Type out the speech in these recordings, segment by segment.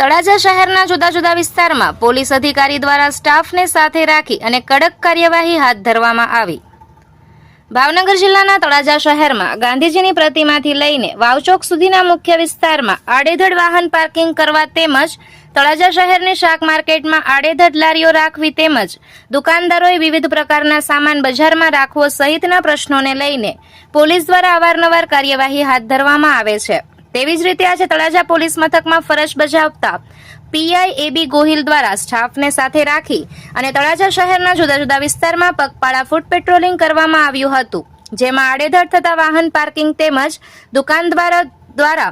તળાજા શહેરના જુદા જુદા વિસ્તારમાં પોલીસ અધિકારી દ્વારા સ્ટાફને સાથે રાખી અને કડક કાર્યવાહી હાથ ધરવામાં આવી. ભાવનગર જિલ્લાના તળાજા શહેરમાં ગાંધીજીની પ્રતિમાથી લઈને વાવચોક સુધીના મુખ્ય વિસ્તારમાં આડેધડ વાહન પાર્કિંગ કરવા તેમજ તળાજા શહેરની શાક માર્કેટમાં આડેધડ લારીઓ રાખવી તેમજ દુકાનદારોએ વિવિધ પ્રકારના સામાન બજારમાં રાખવો સહિતના પ્રશ્નોને લઈને પોલીસ દ્વારા અવારનવાર કાર્યવાહી હાથ ધરવામાં આવે છે. તેવી જ રીતે આજે તળાજા પોલીસ મથકમાં ફરજ બજાવતા પીઆઈ એબી ગોહિલ દ્વારા સ્ટાફને સાથે રાખી અને તળાજા શહેરના જુદા જુદા વિસ્તારમાં પગપાળા ફૂટ પેટ્રોલિંગ કરવામાં આવ્યું હતું, જેમાં આડેધડ થતા વાહન પાર્કિંગ તેમજ દુકાન દ્વારા દ્વારા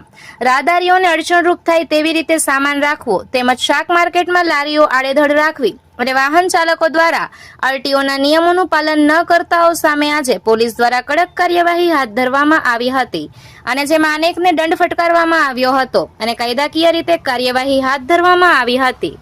રાહદારીઓને અડચણરૂપ થાય તેવી રીતે સામાન રાખવો તેમજ શાક માર્કેટમાં લારીઓ આડેધડ રાખવી અને વાહન ચાલકો દ્વારા આરટીઓના નિયમોનું પાલન ન કરતાઓ સામે આજે પોલીસ દ્વારા કડક કાર્યવાહી હાથ ધરવામાં આવી હતી. અને જેમાં અનેકને દંડ ફટકારવામાં આવ્યો હતો અને કાયદાકીય રીતે કાર્યવાહી હાથ ધરવામાં આવી હતી.